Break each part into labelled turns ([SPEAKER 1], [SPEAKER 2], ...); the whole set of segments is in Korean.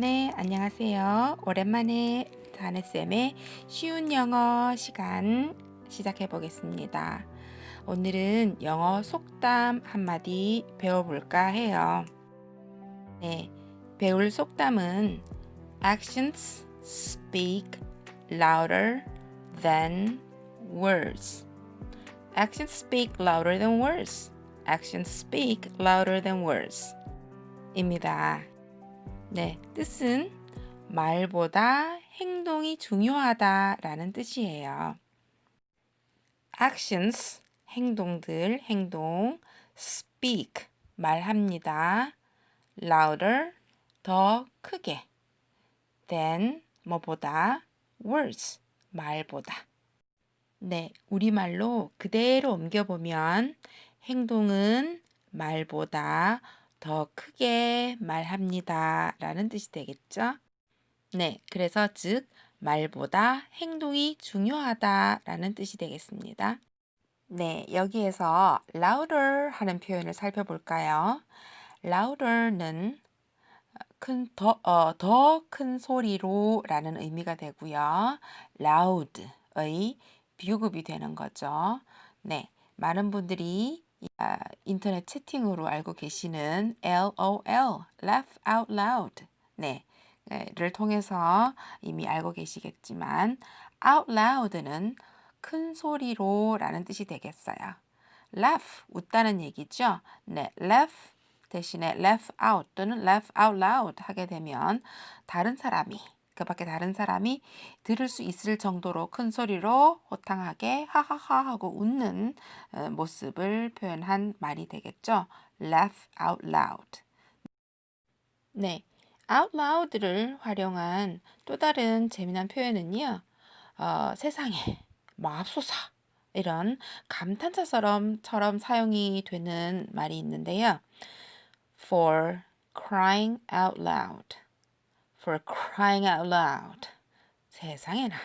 [SPEAKER 1] 네, 안녕하세요. 오랜만에 다네쌤의 쉬운 영어 시간 시작해 보겠습니다. 오늘은 영어 속담 한마디 배워볼까 해요. 네, 배울 속담은 Actions speak louder than words. Actions speak louder than words. Actions speak louder than words. 입니다. 네, 뜻은 말보다 행동이 중요하다라는 뜻이에요. actions 행동들 행동 speak 말합니다. louder 더 크게 than 뭐보다 words 말보다 네, 우리말로 그대로 옮겨보면 행동은 말보다 더 크게 말합니다. 라는 뜻이 되겠죠? 네, 그래서 즉, 말보다 행동이 중요하다 라는 뜻이 되겠습니다. 네, 여기에서 louder 하는 표현을 살펴볼까요? louder는 큰, 더, 어, 더 큰 소리로 라는 의미가 되고요. loud의 비교급이 되는 거죠. 네, 많은 분들이 아, 인터넷 채팅으로 알고 계시는 LOL, laugh out loud, 네, 를 통해서 이미 알고 계시겠지만 out loud는 큰 소리로 라는 뜻이 되겠어요. laugh 웃다는 얘기죠. 네, laugh 대신에 laugh out 또는 laugh out loud 하게 되면 다른 사람이 그 밖에 다른 사람이 들을 수 있을 정도로 큰 소리로 호탕하게 하하하 하고 웃는 어, 모습을 표현한 말이 되겠죠. laugh out loud. 네. out loud를 활용한 또 다른 재미난 표현은요. 어, 세상에 맙소사 이런 감탄사처럼 처럼 사용이 되는 말이 있는데요. for crying out loud. For crying out loud. 세상에나.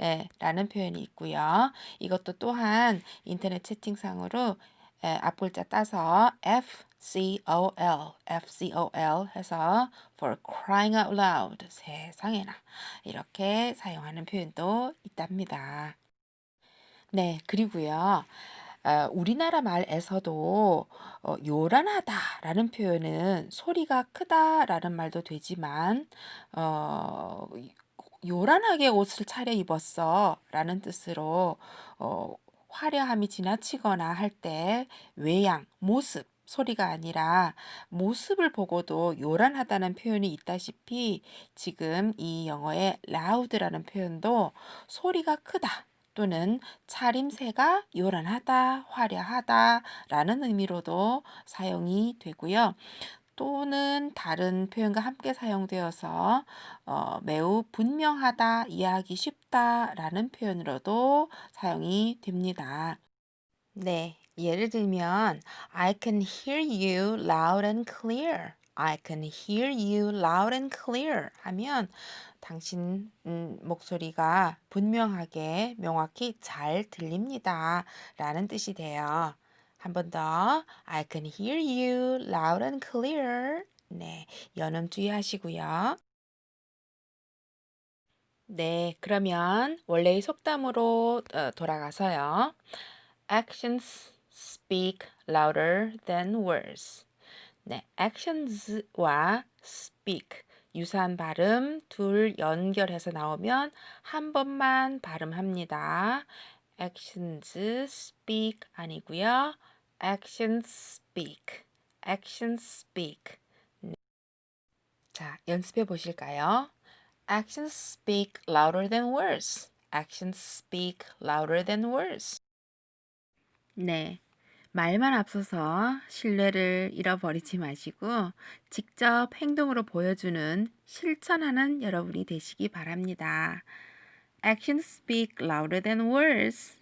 [SPEAKER 1] 예, 라는 표현이 있고요. 이것도 또한 인터넷 채팅상으로 예, 앞글자 따서 F C O L, F C O L 해서 for crying out loud. 세상에나. 이렇게 사용하는 표현도 있답니다. 네, 그리고요. 어, 우리나라 말에서도 어, 요란하다라는 표현은 소리가 크다라는 말도 되지만 어, 요란하게 옷을 차려 입었어 라는 뜻으로 어, 화려함이 지나치거나 할 때 외양, 모습 소리가 아니라 모습을 보고도 요란하다는 표현이 있다시피 지금 이 영어의 loud라는 표현도 소리가 크다 또는 차림새가 요란하다, 화려하다 라는 의미로도 사용이 되고요. 또는 다른 표현과 함께 사용되어서 어, 매우 분명하다, 이해하기 쉽다 라는 표현으로도 사용이 됩니다. 네, 예를 들면 I can hear you loud and clear. I can hear you loud and clear 하면 당신 음, 목소리가 분명하게 명확히 잘 들립니다. 라는 뜻이 돼요. 한 번 더. I can hear you loud and clear. 네, 연음 주의하시고요. 네, 그러면 원래의 속담으로 어, 돌아가서요. Actions speak louder than words. 네, actions와 speak 유사한 발음 둘 연결해서 나오면 한 번만 발음합니다. actions speak 아니고요. actions speak. actions speak. 네. 자, 연습해 보실까요? actions speak louder than words. actions speak louder than words. 네. 말만 앞서서 신뢰를 잃어버리지 마시고 직접 행동으로 보여주는 실천하는 여러분이 되시기 바랍니다. Actions speak louder than words.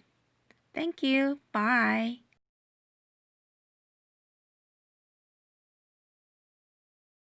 [SPEAKER 1] Thank you. Bye.